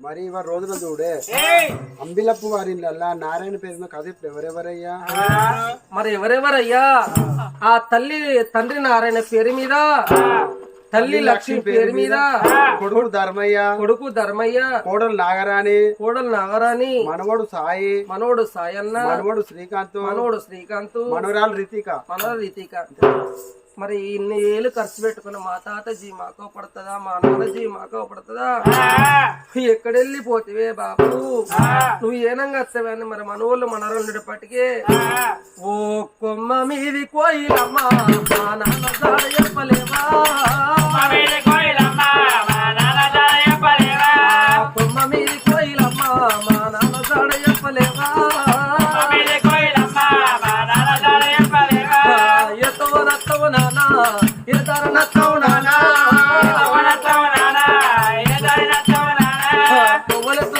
మరి ఇవాళ రోజున చూడే. అంబిలప్పు వారి నారాయణ పేరు మీద కథ ఇప్పుడు ఎవరెవరయ్యా? మరి ఎవరెవరయ్యా? ఆ తల్లి తండ్రి నారాయణ పేరు మీద తల్లి లక్ష్మి పేరు మీద కొడుకు ధర్మయ్య కొడుకు ధర్మయ్య కోడలు నాగరాణి కోడలు నాగరాణి మనవడు సాయి మనోడు సాయన్న మనవడు శ్రీకాంత్ మనోడు శ్రీకాంత్ మనవరాలు రితిక. మన రీతిక. మరి ఇన్ని ఏళ్ళు ఖర్చు పెట్టుకున్న మా తాతజీ మాకో పడుతుందా? మా నాన్నజీ మాకో పడుతుందా? ఎక్కడెళ్ళి పోతివే బాబు? నువ్వు ఏనంగా వస్తావని మరి మన ఊళ్ళు మన ఉండేటప్పటికే ఓ కొమ్మ మీది కోయిలమ్మ మా నాన్న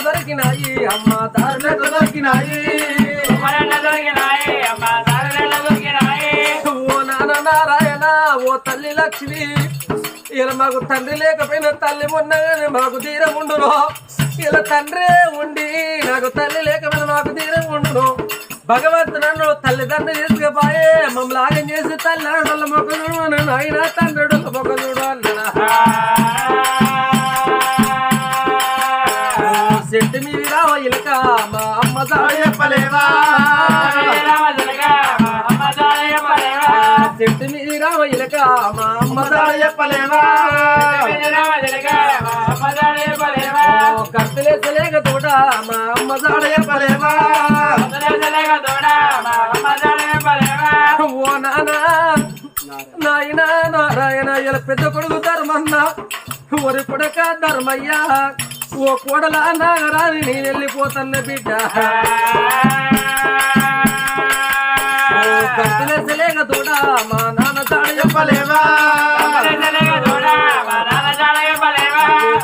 దొరికినాయి అమ్మ దారులకు దొరికినాయి. ఓ నాన్న నారాయణ ఓ తల్లి లక్ష్మి. ఇలా మాకు తండ్రి లేకపోయినా తల్లి ఉన్నగానే మాకు తీరం ఉండును. ఇలా తండ్రే ఉండి నాకు తల్లి లేకపోయినా మాకు తీరం ఉండును. భగవంతు నన్ను తల్లిదండ్రులు తీసుకుపోయే మమ్మల్ని ఆగం చేసి తల్లి అడల మొక్క చూడు నాయన తండ్రి మొక్క చెట్టు మీ ఇలక మా అమ్మ చెప్పలేవా చెట్టు మీ రావ ఇలక మా అమ్మ చెప్పలేవా కత్తులేసలేక తోట మా అమ్మ సాడ చెప్పలేవా నారాయణ పెద్ద కొడుకు ధర్మన్న ఒరి కొడక ధర్మయ్య ఓ కోడల నాగరాని నేను వెళ్ళిపోతున్న బిడ్డ. కత్తులేసలేక తోట మా నాన్న తాడ చెప్పలేవా?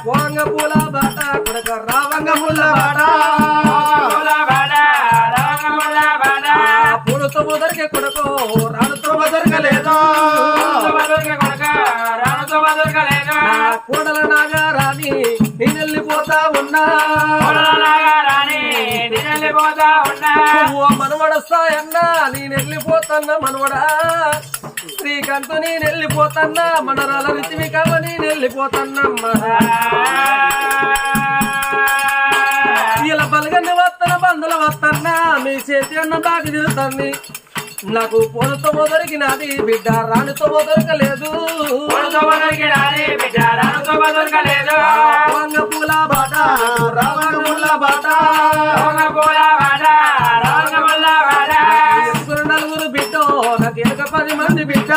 పోంగ పూల బాట కొడక రావంగ పూల బాట. పూలతో కొడుకో రాళ్ళతో వెళ్ళిపోతా ఉన్నా. ఓ మనవడస్తాయన్నా నేను వెళ్ళిపోతున్నా మనవడా. శ్రీకాంత్ నేను వెళ్ళిపోతున్నా మనరాల రితివికమ్మ నేను వెళ్ళిపోతున్నమ్మా ఇలా బలగన్ని వస్తున్న బంధుల వస్తున్నా మీ చేతి అన్న బాగా తిరుగుతుంది నాకు పూలతో దొరికినది బిడ్డ రాణితో దొరకలేదు వంగ మంది బిడ్డ.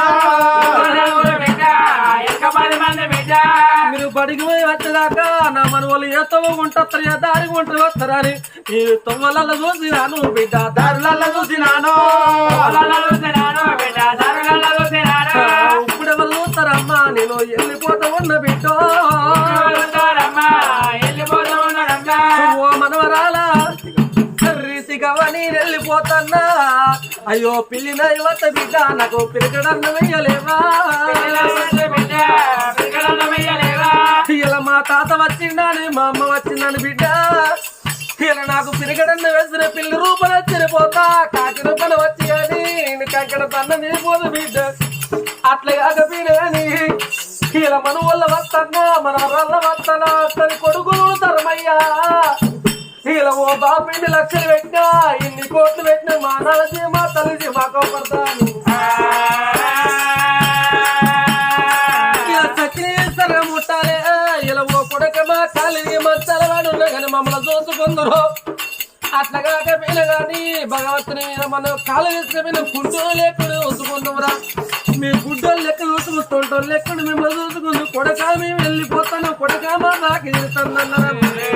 మీరు బడికి పోయి వచ్చేదాకా నా మనవలు ఏ తవ్వ ఉంటారు ఏ దారి ఉంటారు వస్తారని ఈ తొమ్మలలో చూసినాను బిడ్డ దారులలో చూసినాను. ఇప్పుడు ఎవరు చూస్తారమ్మా? నేను వెళ్ళిపోతా ఉన్న బిడ్డ. ఓ మనవరాలా మనవరాల రీతిగవని వెళ్ళిపోతున్నా. అయ్యో పిల్లి యువత బిడ్డ నాకు పిరగడన్న వెయ్యలేవా ఇలా మా తాత వచ్చిందని మా అమ్మ వచ్చిందని బిడ్డ. ఇలా నాకు పిరగడన్న వేసిన పిల్లి రూపలు వచ్చిపోతా కాకి రూపలు వచ్చి అని కంకణ తన్న మీపోదు బిడ్డ. అట్లా కాక అని ఇలా మన వల్ల వస్తన్నా మన వల్ల వస్తనా ఇలా ఓ బాపిండి లక్షలు పెట్టినా ఇన్ని కోట్లు పెట్టినా మా నాన్నజీ మా తల్లిజీ మా కోపడతాను. ఇలా చక్రీసర ముట్టాలే. ఇలా ఓ కొడక మా కాలిని మంచాల వాడు కానీ మమ్మల్ని చూసుకుందరు. అట్లా కాక కానీ భగవంతుని మీద మనం కాలు వేసుకుని గుడ్డో లెక్కడు చూసుకుందాంరా. మీ గుడ్డో లెక్క చూసుకుంటుంటాం లెక్కను మిమ్మల్ని చూసుకుందు. కొడక మేము వెళ్ళిపోతాను కొడక మా నాకు అట్లా